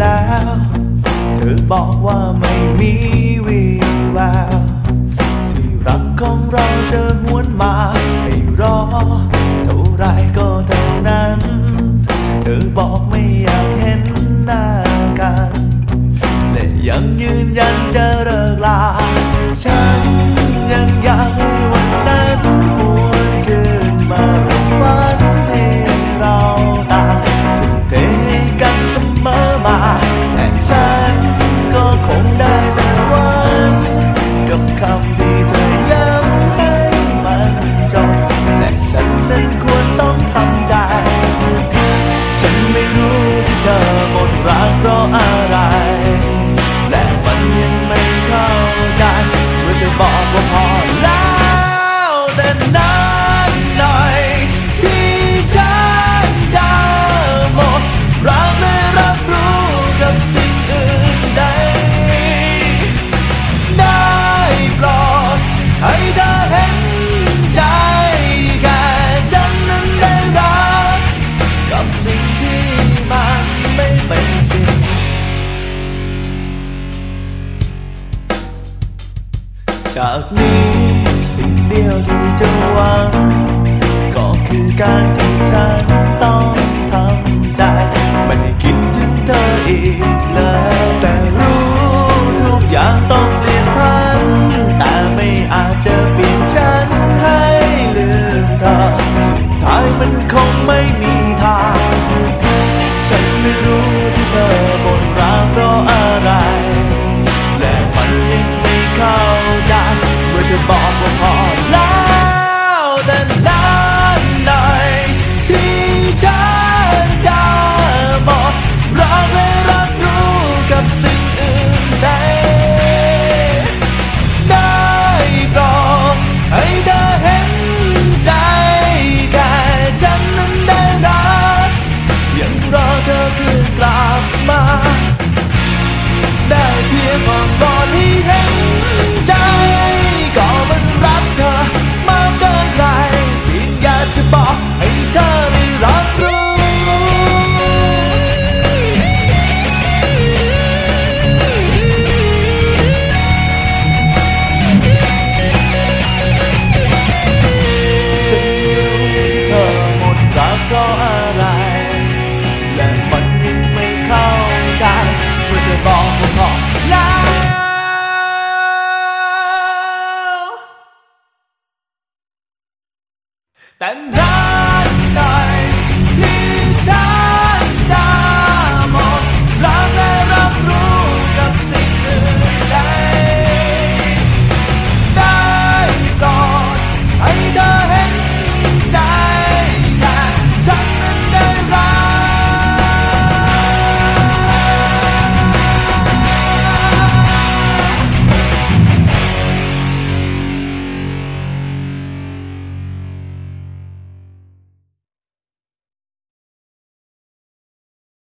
แล้ว เธอบอกว่าไม่มีวีแวว ที่รักของเราจะหวนมาให้รอ เท่าไรก็เท่านั้น เธอบอกไม่อยากเห็นหน้ากัน และยังยืนยันจะเลิกลา จากนี้สิ่งเดียวที่จะหวัง ก็คือการที่ฉันต้องทำใจ ไม่คิดถึงเธออีก 但那一